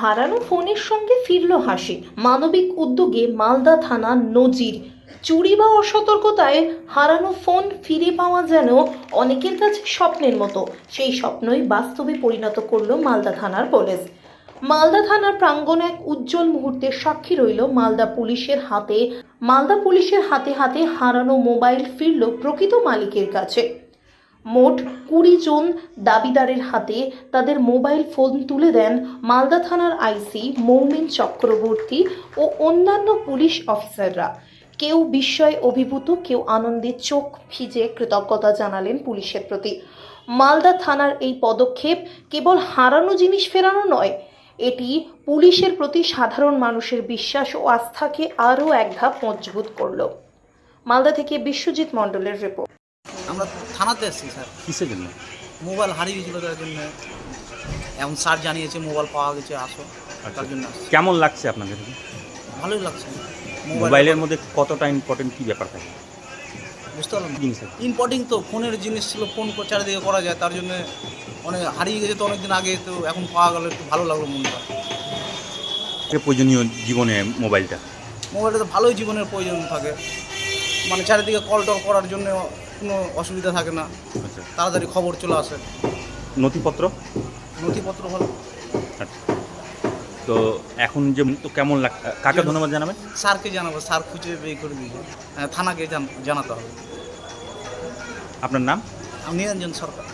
হারানো ফোনের সঙ্গে ফিরল হাসি। মানবিক উদ্যোগে মালদা থানা নজির। চুরি বা অসতর্কতায় হারানো ফোন ফিরে পাওয়া যেন অনেকের কাছে স্বপ্নের মতো। সেই স্বপ্নই বাস্তবে পরিণত করল মালদা থানার পুলিশ। মালদা থানার প্রাঙ্গণে এক উজ্জ্বল মুহূর্তের সাক্ষী রইল মালদা পুলিশের হাতে। মালদা পুলিশের হাতে হাতে হারানো মোবাইল ফিরল প্রকৃত মালিকের কাছে। মোট কুড়ি জন দাবিদারের হাতে তাদের মোবাইল ফোন তুলে দেন মালদা থানার আইসি মৌমিন চক্রবর্তী ও অন্যান্য পুলিশ অফিসাররা। কেউ বিস্ময়ে অভিভূত, কেউ আনন্দে চোখ ভিজে কৃতজ্ঞতা জানালেন পুলিশের প্রতি। মালদা থানার এই পদক্ষেপ কেবল হারানো জিনিস ফেরানো নয়, এটি পুলিশের প্রতি সাধারণ মানুষের বিশ্বাস ও আস্থাকে আরও এক ধাপ মজবুত করল। মালদা থেকে বিশ্বজিৎ মণ্ডলের রিপোর্ট। থানাতে এসেছি স্যার। কিসের জন্য? মোবাইল হারিয়ে গেছিল তার জন্য। এখন স্যার জানিয়েছে মোবাইল পাওয়া গেছে আসো। তার জন্য আসছি। কেমন লাগছে আপনাদের? ভালোই লাগছে। মোবাইলের মধ্যে কতটা ইম্পর্টেন্ট কী ব্যাপার থাকে? বুঝতে পারলাম জিনিস আছে? ইম্পর্টিং তো ফোনের জিনিস ছিল ফোন কো- চারিদিকে করা যায় তার জন্য অনেক হারিয়ে গেছে তো অনেকদিন আগে তো এখন পাওয়া গেল একটু ভালো লাগল মনটা। প্রয়োজনীয় জীবনে মোবাইলটা? মোবাইলটা তো ভালোই জীবনের প্রয়োজন থাকে। মানে চারিদিকে কল টল করার জন্য কোনো অসুবিধা থাকে না। আচ্ছা। তাড়াতাড়ি খবর চলে আসে। নথিপত্র? নথিপত্র হল আচ্ছা। তো এখন যে তো কেমন লাগ কাকে ধন্যবাদ জানাবেন? স্যারকে জানাব স্যার খুঁজে বের করে দিয়েছে হ্যাঁ, থানাকে জান- জানাতে হবে। আপনার নাম? আমি নিরঞ্জন সরকার।